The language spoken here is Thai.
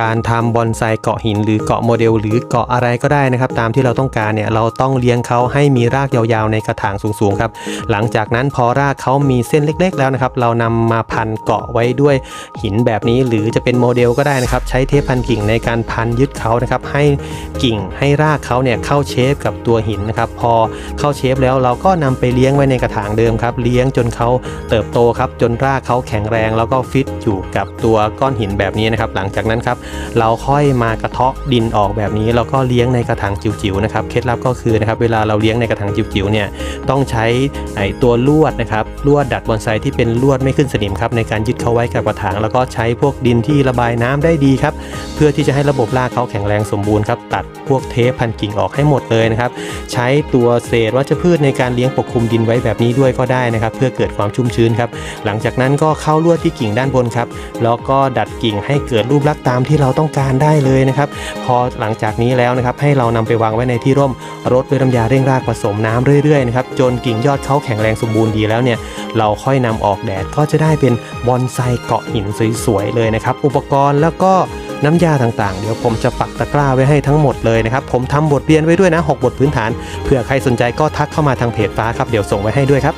การทำบอนไซเกาะหินหรือเกาะโมเดล หรือเกาะอะไรก็ได้นะครับ ตามที่เราต้องการเนี่ยเราต้องเลี้ยงเขาให้มีรากยาวๆ ในกระถางสูงๆครับหลังจากนั้นพอรากเขามีเส้นเล็ก ๆ แล้วนะครับ เรานำมาพันเกาะไว้ด้วยหินแบบนี้ หรือจะเป็นโมเดลก็ได้นะครับ ใช้เทปพันกิ่งในการพันยึดเขานะครับ ให้กิ่งให้รากเขาเนี่ยเข้าเชฟกับตัวหินนะครับ พอเข้าเชฟแล้วเราก็นำไปเลี้ยงไว้ในกระถางเดิมครับ เลี้ยงจนเขาเติบโตครับ จนรากเขาแข็งแรง แล้วก็ฟิตอยู่กับตัวก้อนหินแบบนี้นะครับ หลังจากนั้นครับ เราค่อยมากระเทาะดินออกแบบนี้แล้วก็เลี้ยงในกระถางจิ๋วๆนะครับ เคล็ดลับก็คือนะครับเวลาเราเลี้ยงในกระถางจิ๋วๆเนี่ยต้องใช้ไอตัวลวดนะครับลวดดัดบอนไซที่เป็นลวดไม่ขึ้นสนิมครับในการยึดเขาไว้กับกระถางแล้วก็ใช้พวกดินที่ระบายน้ำได้ดีครับเพื่อที่จะให้ระบบรากเขาแข็งแรงสมบูรณ์ครับตัดพวกเทปพันกิ่งออกให้หมดเลยนะครับใช้ตัวเศษวัชพืชในการเลี้ยงปกคลุมดินไว้แบบนี้ด้วยก็ได้นะครับ เพื่อเกิดความชุ่มชื้นครับหลังจากนั้นก็เข้าลวดที่กิ่งด้านบนครับแล้วก็ดัดกิ่งให้เกิดรูปลักษณ์ตามที่เราต้องการได้เลยนะครับ พอหลังจากนี้แล้วนะครับให้เรานำไปวางไว้ในที่ร่มรดด้วยน้ำยาเร่งรากผสมน้ำเรื่อยๆนะครับจนกิ่งยอดเขาแข็งแรงสมบูรณ์ดีแล้วเนี่ยเราค่อยนำออกแดดก็จะได้เป็นบอนไซเกาะหินสวยๆเลยนะครับ อุปกรณ์แล้วก็น้ำยาต่างๆ เดี๋ยวผมจะปักตะกร้าไว้ให้ทั้งหมดเลยนะครับ ผมทำบทเรียนไว้ด้วยนะ 6 บทพื้นฐาน เผื่อใครสนใจก็ทักเข้ามาทางเพจฟ้าครับ เดี๋ยวส่งไว้ให้ด้วยครับ